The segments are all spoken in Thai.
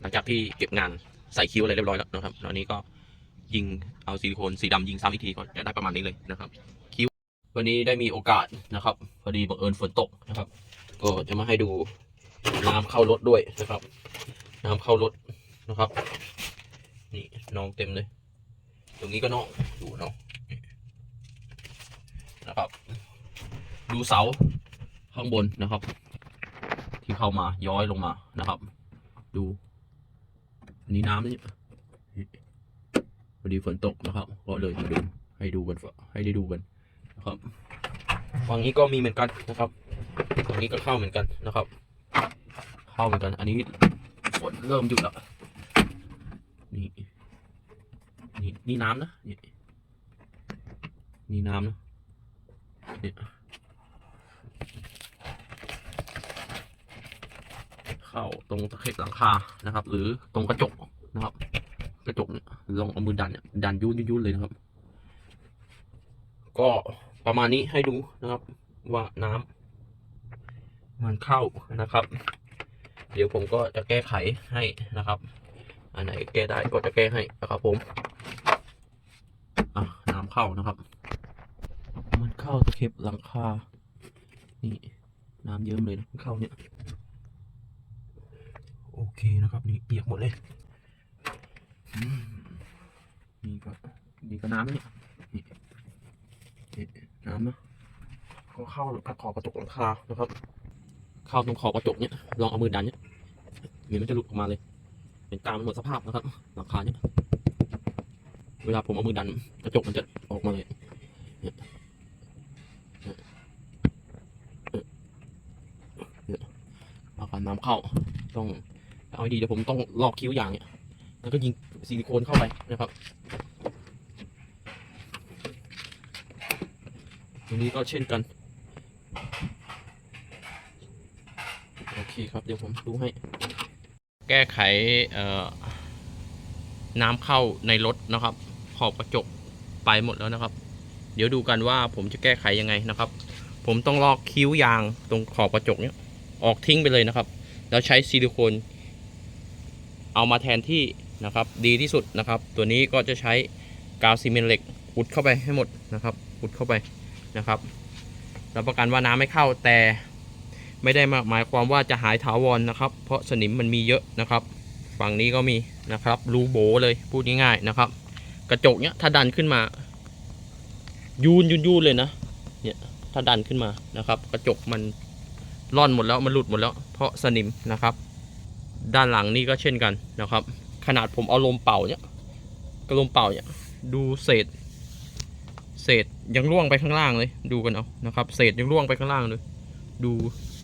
หลังจากที่เก็บงานใส่คิ้วอะไรเรียบร้อยแล้วนะครับตอนนี้ก็ยิงเอาซิลิโคนสีดำยิงซ้ำอีกทีก็จะได้ประมาณนี้เลยนะครับ คิ้ววันนี้ได้มีโอกาสนะครับ พอดีบังเอิญฝนตกนะครับ ก็จะมาให้ดูน้ำเข้ารถด้วยนะครับ น้ำเข้ารถนะครับ นี่น้องเต็มเลย ตรงนี้ก็น้องดูน้องนะครับ ดูเสาข้างบนนะครับ ที่เข้ามาย้อยลงมานะครับ ดู นี้น้ำนี่พอดีฝนตกนะครับ ก็เลยมาดูให้ดูกันให้ได้ดูกันนะครับฝั่งนี้ก็มีเหมือนกันนะครับฝั่งนี้ก็เข้าเหมือนกันนะครับ เข้าเหมือนกัน อันนี้ฝนเริ่มหยุดแล้วนี่นี่นี่น้ำนะนี่นี่น้ำนะนี่ เข้าตรงตะเข็บหลังคานะครับ หรือตรงกระจกนะครับ กระจกเนี่ยลองเอามือดันเนี่ยดันยุ่นยุ่นเลยนะครับ ก็ประมาณนี้ให้ดูนะครับ ว่าน้ำมันเข้านะครับ เดี๋ยวผมก็จะแก้ไขให้นะครับ อันไหนแก้ได้ก็จะแก้ให้นะครับผมอะน้ำเข้านะครับ มันเข้าตะเข็บหลังคานี่น้ำเยิ้มเลยนะเข้าเนี่ย โอเคนะครับนี่เปียกหมดเลยนี่ก็นี่ก็น้ำเนี่ยน้ำนะก็เข้าขอบกระจกหลังคานะครับ เข้าตรงขอบกระจกเนี่ยลองเอามือดันเนี่ยเดี๋ยวมันจะหลุดออกมาเลยเป็นตามหมดสภาพนะครับหลังคาเนี่ยเวลาผมเอามือดันกระจกมันจะออกมาเลยเอาการน้ำเข้าต้อง เอาให้ดีเดี๋ยวผมต้องลอกคิ้วอย่างเนี่ยแล้วก็ยิงซิลิโคนเข้าไปนะครับตรงนี้ก็เช่นกัน โอเคครับเดี๋ยวผมดูให้ แก้ไขน้ำเข้าในรถนะครับ ขอบกระจกไปหมดแล้วนะครับ เดี๋ยวดูกันว่าผมจะแก้ไขยังไงนะครับ ผมต้องลอกคิ้วยางตรงขอบกระจกเนี้ยออกทิ้งไปเลยนะครับ แล้วใช้ซิลิโคน เอามาแทนที่นะครับ ดีที่สุดนะครับ ตัวนี้ก็จะใช้กาวซีเมนต์เหล็กอุดเข้าไปให้หมดนะครับ อุดเข้าไปนะครับรับประกันว่าน้ำไม่เข้าแต่ไม่ได้หมายความว่าจะหายถาวรนะครับ เพราะสนิมมันมีเยอะนะครับ ฝั่งนี้ก็มีนะครับรูโบเลยพูดง่ายๆนะครับ กระจกเนี้ยถ้าดันขึ้นมา ยูนยูนยูนเลยนะเนี่ยถ้าดันขึ้นมานะครับ กระจกมันร่อนหมดแล้วมันหลุดหมดแล้ว เพราะสนิมนะครับ ด้านหลังนี่ก็เช่นกันนะครับ ขนาดผมเอาลมเป่าเนี่ยกระลมเป่าเนี่ยดูเศษ เศษยังร่วงไปข้างล่างเลย ดูกันเอานะครับ เศษยังร่วงไปข้างล่างเลย ดู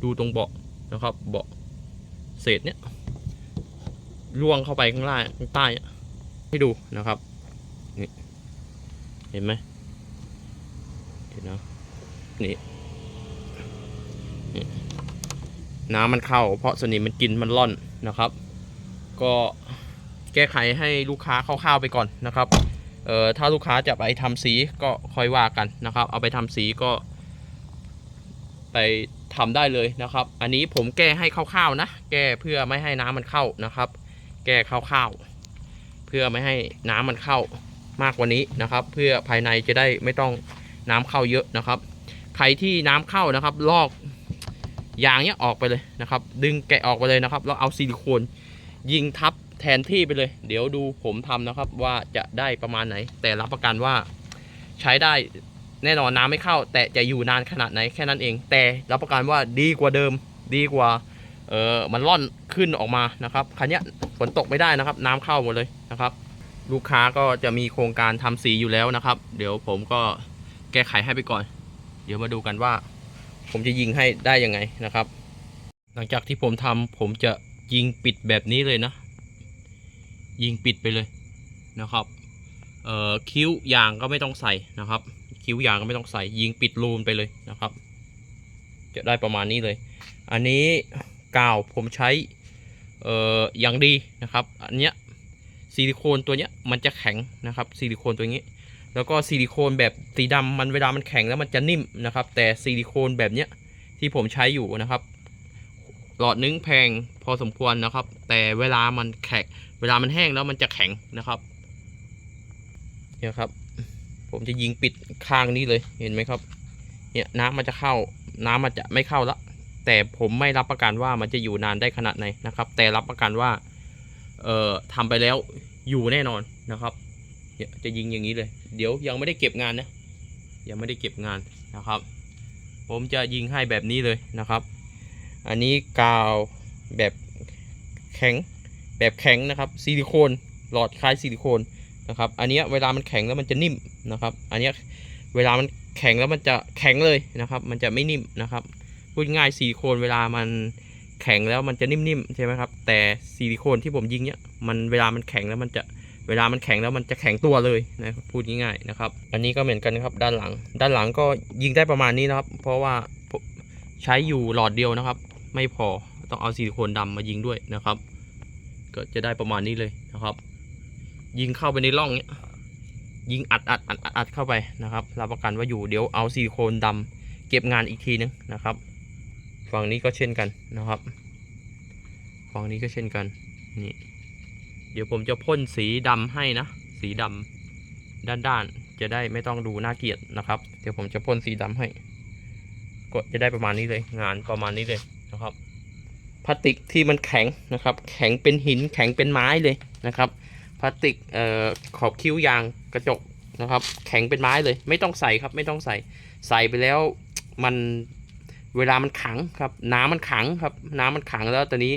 ดูตรงเบาะนะครับ เบาะเศษเนี่ยร่วงเข้าไปข้างล่างข้างใต้ให้ดูนะครับนี่เห็นไหมเห็นนะนี่นี่น้ำมันเข้า เพราะสนิมมันกินมันร่อน นะครับ ก็แก้ไขให้ลูกค้าคร่าวๆไปก่อนนะครับเอ่อถ้าลูกค้าจะไปทำสีก็ค่อยว่ากันนะครับ เอาไปทำสีก็ไปทำได้เลยนะครับ อันนี้ผมแก้ให้คร่าวๆนะ แก้เพื่อไม่ให้น้ำมันเข้านะครับ แก้คร่าวๆเพื่อไม่ให้น้ำมันเข้ามากกว่านี้นะครับ เพื่อภายในจะได้ไม่ต้องน้ำเข้าเยอะนะครับ ใครที่น้ำเข้านะครับ ลอก ยางเนี้ยออกไปเลยนะครับ ดึงแกะออกไปเลยนะครับ แล้วเอาซิลิโคนยิงทับแทนที่ไปเลย เดี๋ยวดูผมทำนะครับว่าจะได้ประมาณไหน แต่รับประกันว่าใช้ได้แน่นอนน้ำไม่เข้า แต่จะอยู่นานขนาดไหนแค่นั้นเอง แต่รับประกันว่าดีกว่าเดิมดีกว่าเออมันร่อนขึ้นออกมานะครับคันนี้ฝนตกไม่ได้นะครับ น้ำเข้าหมดเลยนะครับ ลูกค้าก็จะมีโครงการทำสีอยู่แล้วนะครับ เดี๋ยวผมก็แก้ไขให้ไปก่อน เดี๋ยวมาดูกันว่า ผมจะยิงให้ได้ยังไงนะครับ หลังจากที่ผมทำผมจะยิงปิดแบบนี้เลยนะ ยิงปิดไปเลยนะครับเอ่อคิ้วยางก็ไม่ต้องใส่นะครับ คิ้วยางก็ไม่ต้องใส่ ยิงปิดรูนไปเลยนะครับ จะได้ประมาณนี้เลย อันนี้กาวผมใช้เอ่ออย่างดีนะครับ อันเนี้ยซิลิโคนตัวเนี้ยมันจะแข็งนะครับซิลิโคนตัวนี้ แล้วก็ซิลิโคนแบบสีดำมันเวลามันแข็งแล้วมันจะนิ่มนะครับ แต่ซิลิโคนแบบเนี้ยที่ผมใช้อยู่นะครับ หลอดนึงแพงพอสมควรนะครับ แต่เวลามันแข็งเวลามันแห้งแล้วมันจะแข็งนะครับเนี่ยครับ ผมจะยิงปิดข้างนี้เลยเห็นไหมครับ เนี่ยน้ำมันจะเข้า น้ำมันจะไม่เข้าละแต่ผมไม่รับประกันว่ามันจะอยู่นานได้ขนาดไหนนะครับ แต่รับประกันว่า เอ่อทำไปแล้วอยู่แน่นอนนะครับ จะยิงอย่างนี้เลย เดี๋ยวยังไม่ได้เก็บงานนะยังไม่ได้เก็บงานนะครับ ผมจะยิงให้แบบนี้เลยนะครับ อันนี้กาวแบบแข็งแบบแข็งนะครับซิลิโคนหลอดคล้ายซิลิโคนนะครับ อันนี้เวลามันแข็งแล้วมันจะนิ่มนะครับ อันนี้เวลามันแข็งแล้วมันจะแข็งเลยนะครับ มันจะไม่นิ่มนะครับพูดง่ายซิลิโคนเวลามันแข็งแล้วมันจะนิ่มๆใช่ไหมครับ แต่ซิลิโคนที่ผมยิงเนี้ยมันเวลามันแข็งแล้วมันจะ เวลามันแข็งแล้วมันจะแข็งตัวเลยนะพูดง่ายๆนะครับ อันนี้ก็เหมือนกันครับด้านหลัง ด้านหลังก็ยิงได้ประมาณนี้นะครับ เพราะว่าใช้อยู่หลอดเดียวนะครับ ไม่พอต้องเอาซิลิโคนดำมายิงด้วยนะครับ ก็จะได้ประมาณนี้เลยนะครับ ยิงเข้าไปในร่องเนี้ยยิงอัดอัดอัดอัดอดเข้าไปนะครับรับประกันว่าอยู่เดี๋ยวเอาซิลิโคนดำเก็บงานอีกทีนึงนะครับ ฝั่งนี้ก็เช่นกันนะครับ ฝั่งนี้ก็เช่นกันนี่ ดี๋ยวผมจะพ่นสีดำให้นะ สีดำด้านๆ จะได้ไม่ต้องดูน่าเกลียดนะครับ เดี๋ยวผมจะพ่นสีดำให้ ก็จะได้ประมาณนี้เลย งานประมาณนี้เลยนะครับ พลาสติกที่มันแข็งนะครับ แข็งเป็นหินแข็งเป็นไม้เลยนะครับ พลาสติกเอ่อขอบคิ้วยางกระจกนะครับ แข็งเป็นไม้เลย ไม่ต้องใส่ครับ ไม่ต้องใส่ ใส่ไปแล้วมันเวลามันขังครับ น้ำมันขังครับ น้ำมันขังแล้วตอนนี้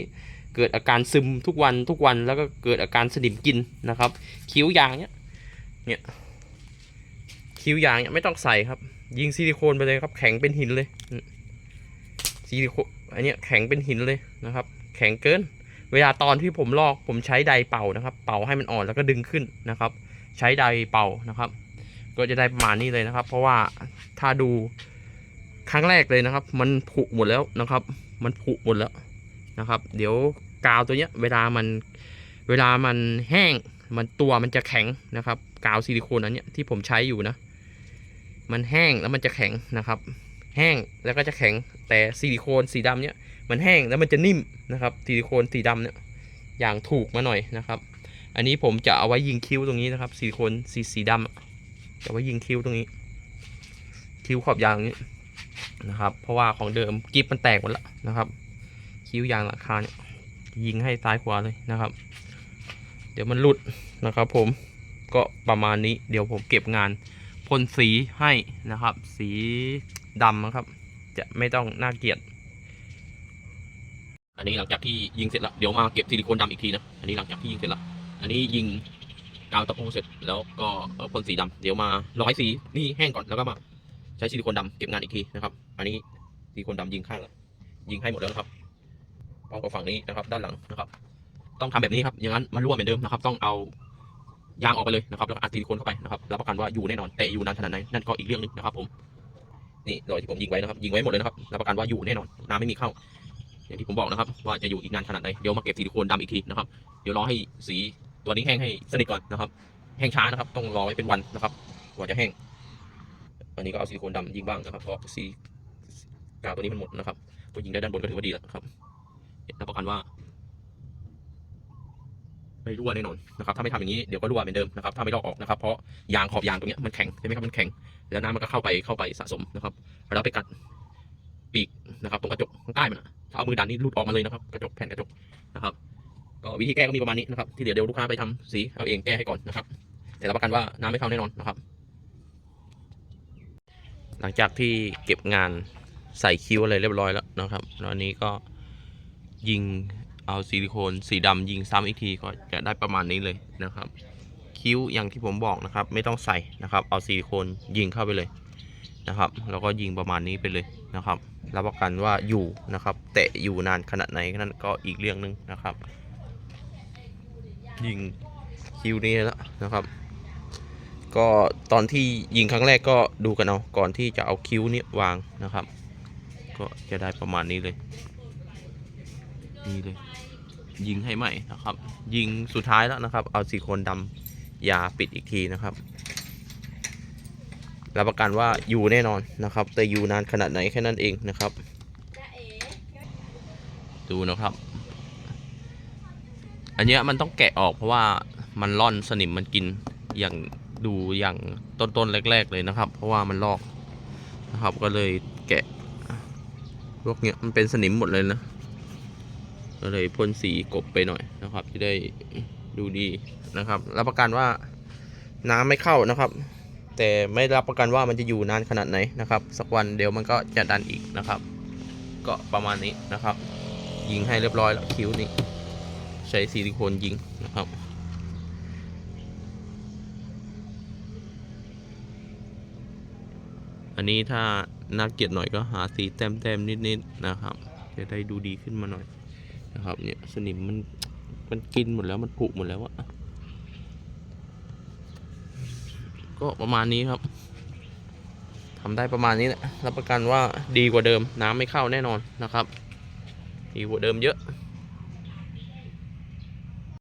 เกิดอาการซึมทุกวันทุกวันแล้วก็เกิดอาการสนิมกินนะครับ คิ้วยางเนี้ยเนี่ยคิ้วยางเนี้ยไม่ต้องใส่ครับ ยิงซิลิโคนไปเลยครับ แข็งเป็นหินเลยซิลิโคนอันเนี้ยแข็งเป็นหินเลยนะครับ แข็งเกิน เวลาตอนที่ผมลอกผมใช้ไดร์เป่านะครับ เป่าให้มันอ่อนแล้วก็ดึงขึ้นนะครับ ใช้ไดร์เป่านะครับ ก็จะได้ประมาณนี้เลยนะครับ เพราะว่าถ้าดูครั้งแรกเลยนะครับ มันผุหมดแล้วนะครับ มันผุหมดแล้วนะครับ เดี๋ยว กาวตัวเนี้ยเวลามันเวลามันแห้งมันตัวมันจะแข็งนะครับ กาวซิลิโคนอันเนี้ยที่ผมใช้อยู่นะ มันแห้งแล้วมันจะแข็งนะครับ แห้งแล้วก็จะแข็งแต่ซิลิโคนสีดำเนี้ยมันแห้งแล้วมันจะนิ่มนะครับซิลิโคนสีดำเนี่ยอย่างถูกมาหน่อยนะครับ อันนี้ผมจะเอาไว้ยิงคิ้วตรงนี้นะครับซิลิโคนสีสีดำอะจะไว้ยิงคิ้วตรงนี้ คิ้วขอบยางนี้นะครับ เพราะว่าของเดิมกิฟมันแตกหมดแล้วนะครับ คิ้วยางหลังคาเนี่ย ยิงให้ซ้ายขวาเลยนะครับ เดี๋ยวมันหลุดนะครับ ผมก็ประมาณนี้เดี๋ยวผมเก็บงานพ่นสีให้นะครับ สีดำนะครับ จะไม่ต้องน่าเกลียด อันนี้หลังจากที่ยิงเสร็จแล้วเดี๋ยวมาเก็บซิลิโคนดำอีกทีนะอันนี้หลังจากที่ยิงเสร็จแล้วอันนี้ยิงกาวตะปูเสร็จแล้วก็พ่นสีดำเดี๋ยวมาร้อยสีนี่แห้งก่อนแล้วก็มาใช้ซิลิโคนดำเก็บงานอีกทีนะครับ อันนี้ซิลิโคนดำยิงข้างแล้วยิงให้หมดแล้วนะครับ พร้อมกับฝั่งนี้นะครับ ด้านหลังนะครับ ต้องทำแบบนี้ครับอย่างนั้นมันรั่วเหมือนเดิมนะครับ ต้องเอายางออกไปเลยนะครับแล้วอัดซิลิโคนเข้าไปนะครับรับประกันว่าอยู่แน่นอนแต่อยู่นานขนาดไหนนั่นก็อีกเรื่องหนึงนะครับ ผมนี่รอยที่ผมยิงไว้นะครับยิงไว้หมดเลยนะครับรับประกันว่าอยู่แน่นอนน้ำไม่มีเข้า อย่างที่ผมบอกนะครับ ว่าจะอยู่อีกนานขนาดไหนเดี๋ยวมาเก็บซิลิโคนดำอีกทีนะครับเดี๋ยวรอให้สีตัวนี้แห้งให้สนิทก่อนนะครับ แห้งช้านะครับ ต้องรอไว้เป็นวันนะครับกว่าจะแห้งอันนี้ก็เอาซิลิโคนดำยิงบ้างนะครับเพราะสีกาวตัวนี้มันหมดนะครับก็ยิงได้ด้านบนก็ถือว่าดีแล้วครับ รับประกันว่า ไม่รั่วแน่นอนนะครับ ถ้าไม่ทำอย่างนี้เดี๋ยวก็รั่วเหมือนเดิมนะครับ ถ้าไม่ลอกออกนะครับ เพราะยางขอบยางตรงนี้มันแข็งใช่ไหมครับ มันแข็ง แล้วน้ำมันก็เข้าไปเข้าไปสะสมนะครับแล้วไปกัดปีกนะครับตรงกระจกข้างใต้มันอะถ้าเอามือดันนี่หลุดออกมาเลยนะครับ กระจกแผ่นกระจกนะครับ ก็วิธีแก้ก็มีประมาณนี้นะครับ ที่เดี๋ยวเดี๋ยวลูกค้าไปทำสีเอาเองแก้ให้ก่อนนะครับ แต่รับประกันว่าน้ำไม่เข้าแน่นอนนะครับ หลังจากที่เก็บงานใส่คิ้วอะไรเรียบร้อยแล้วนะครับแล้วอันนี้ก็ ยิงเอาซิลิโคนสีดำยิงซ้ำอีกทีก็จะได้ประมาณนี้เลยนะครับ คิ้วอย่างที่ผมบอกนะครับ ไม่ต้องใส่นะครับ เอาซิลิโคนยิงเข้าไปเลยนะครับ แล้วก็ยิงประมาณนี้ไปเลยนะครับรับประกันว่าอยู่นะครับแต่อยู่นานขนาดไหนนั่นก็อีกเรื่องหนึงนะครับ ยิงคิวนี้แล้วนะครับ ก็ตอนที่ยิงครั้งแรกก็ดูกันเอาก่อนที่จะเอาคิ้วนี้วางนะครับ ก็จะได้ประมาณนี้เลยีเลย ยิงให้ใหม่นะครับ ยิงสุดท้ายแล้วนะครับ เอาสีโคนดำยาปิดอีกทีนะครับรับประกันว่าอยู่แน่นอนนะครับ แต่อยู่นานขนาดไหนแค่นั้นเองนะครับ ดูนะครับ อันเนี้ยมันต้องแกะออกเพราะว่ามันร่อนสนิมมันกินอย่างดูอย่างต้นๆแรก ๆ เลยนะครับ เพราะว่ามันลอกนะครับก็เลยแกะพวกเนี้ยมันเป็นสนิมหมดเลยนะ ก็เลยพ่นสีกบไปหน่อยนะครับ จะได้ดูดีนะครับ รับประกันว่าน้ำไม่เข้านะครับ แต่ไม่รับประกันว่ามันจะอยู่นานขนาดไหนนะครับ สักวันเดี๋ยวมันก็จะดันอีกนะครับ ก็ประมาณนี้นะครับ ยิงให้เรียบร้อยแล้วคิ้วนี้ ใช้ซิลิโคนยิงนะครับอันนี้ถ้าน่าเกลียดหน่อยก็หาสีแต้มๆนิดๆนะครับ จะได้ดูดีขึ้นมาหน่อย นะครับ เนี่ยสนิมมันมันกินหมดแล้วมันผุหมดแล้วอะก็ประมาณนี้ครับทำได้ประมาณนี้แหละรับประกันว่าดีกว่าเดิมน้ำไม่เข้าแน่นอนนะครับ ดีกว่าเดิมเยอะ